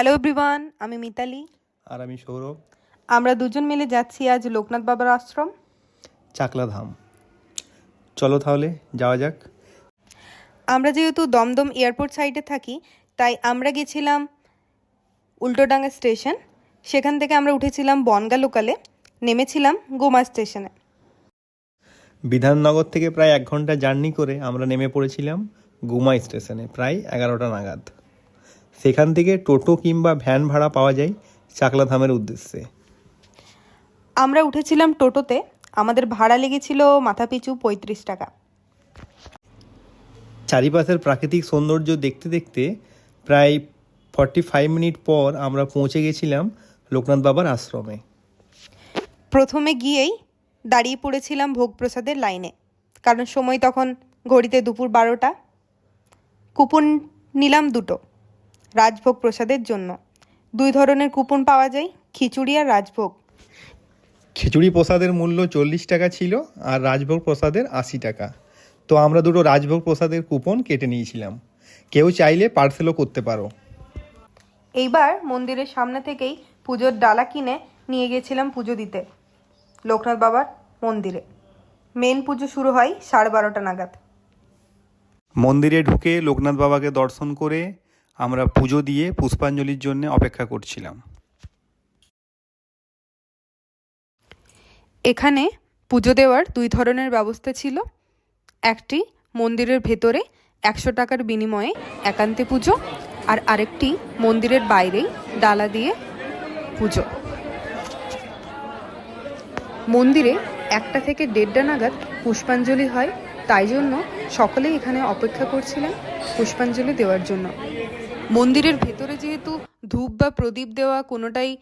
Hello everyone আমি মিতালি। আর আমি সৌরভ। আমরা দুজন মিলে যাচ্ছি আজ লোকনাথ বাবার আশ্রম। চাকলাধাম। চলো তাহলে যাওয়া যাক। আমরা যেহেতু দমদম এয়ারপোর্ট সাইডে থাকি তাই আমরা গেছিলাম উল্টোডাঙ্গা স্টেশন। সেখান থেকে আমরা উঠেছিলাম বনগা লোকালে নেমেছিলাম গোমা স্টেশনে। বিধাননগর থেকে প্রায় এক ঘণ্টা জার্নি করে আমরা নেমে পড়েছিলাম গুমাই স্টেশনে প্রায় এগারোটা নাগাদ। সেখান থেকে টোটো কিংবা ভ্যান ভাড়া পাওয়া যায় চাকলা ধামের উদ্দেশ্যে। আমরা উঠেছিলাম টোটোতে। আমাদের ভাড়া লেগেছিল মাথাপিছু পঁয়ত্রিশ টাকা। চারিপাশের প্রাকৃতিক সৌন্দর্য দেখতে দেখতে প্রায় ফর্টি ফাইভ মিনিট পর আমরা পৌঁছে গেছিলাম লোকনাথ বাবার আশ্রমে। প্রথমে গিয়েই দাঁড়িয়ে পড়েছিলাম ভোগ প্রসাদের লাইনে। কারণ সময় তখন ঘড়িতে দুপুর বারোটা। কুপন নিলাম দুটো। রাজভোগ প্রসাদের জন্য। দুই ধরনের কুপন পাওয়া যায় খিচুড়ি আর রাজভোগ। খিচুড়ি প্রসাদের মূল্য চল্লিশ টাকা ছিল আর রাজভোগ প্রসাদের আশি টাকা। তো আমরা দুটো রাজভোগ প্রসাদের কুপন কেটে নিয়েছিলাম। কেউ চাইলে পার্সেলও করতে পারো। এইবার মন্দিরের সামনে থেকেই পুজোর ডালা কিনে নিয়ে গেছিলাম পুজো দিতে। লোকনাথ বাবার মন্দিরে। মেন পুজো শুরু হয় সাড়ে বারোটা নাগাদ। মন্দিরে ঢুকে লোকনাথ বাবাকে দর্শন করে আমরা পুজো দিয়ে পুষ্পাঞ্জলির জন্য অপেক্ষা করছিলাম। এখানে পুজো দেওয়ার দুই ধরনের ব্যবস্থা ছিল। একটি মন্দিরের ভেতরে একশো টাকার বিনিময়ে একান্তে পুজো আর আরেকটি মন্দিরের বাইরেই ডালা দিয়ে পুজো। মন্দিরে একটা থেকে দেড়টা নাগাদ পুষ্পাঞ্জলি হয়, তাই জন্য সকলেই এখানে অপেক্ষা করছিলেন পুষ্পাঞ্জলি দেওয়ার জন্য। মন্দিরের ভেতরে যেহেতু ধূপ বা প্রদীপ দেওয়া কোনোটাই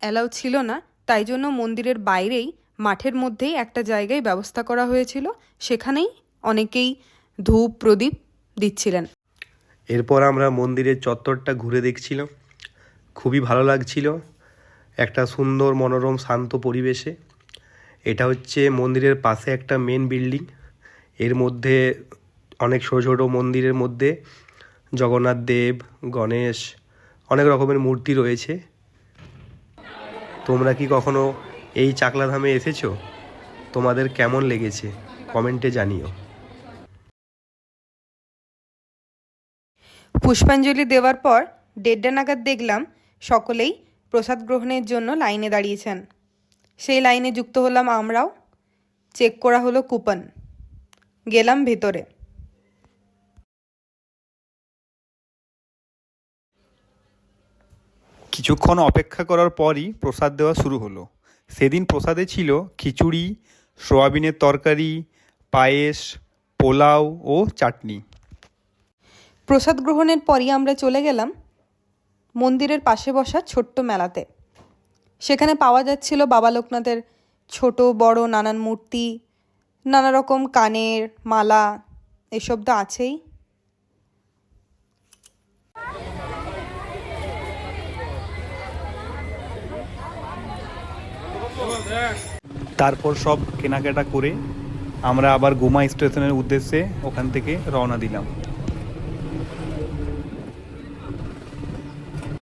অ্যালাউ ছিল না, তাই জন্য মন্দিরের বাইরেই মাঠের মধ্যেই একটা জায়গায় ব্যবস্থা করা হয়েছিল। সেখানেই অনেকেই ধূপ, প্রদীপ দিচ্ছিলেন। এরপর আমরা মন্দিরের চত্বরটা ঘুরে দেখছিলাম। খুবই ভালো লাগছিল। একটা সুন্দর, মনোরম, শান্ত পরিবেশে। এটা হচ্ছে মন্দিরের পাশে একটা মেন বিল্ডিং এর মধ্যে অনেক ছোটো ছোটো মন্দিরের মধ্যে জগন্নাথ দেব, গণেশ, অনেক রকমের মূর্তি রয়েছে। তোমরা কি কখনো এই চাকলাধামে এসেছ? তোমাদের কেমন লেগেছে? কমেন্টে জানিও। পুষ্পাঞ্জলি দেওয়ার পর দেড়টা নাগাদ দেখলাম সকলেই প্রসাদ গ্রহণের জন্য লাইনে দাঁড়িয়েছেন। সেই লাইনে যুক্ত হলাম আমরাও। চেক করা হলো কুপন। গেলাম ভেতরে। কিছুক্ষণ অপেক্ষা করার পরই প্রসাদ দেওয়া শুরু হলো। সেদিন প্রসাদে ছিল খিচুড়ি, সোয়াবিনের তরকারি, পায়েস, পোলাও ও চাটনি। প্রসাদ গ্রহণের পরই আমরা চলে গেলাম মন্দিরের পাশে বসা ছোট্ট মেলাতে। সেখানে পাওয়া যাচ্ছিল বাবা লোকনাথের ছোট, বড় নানান মূর্তি নানা রকম কানের মালা, এসব তো আছেই। তারপর সব কেনাকাটা করে আমরা আবার গোমা স্টেশনের উদ্দেশ্যে ওখান থেকে রওনা দিলাম।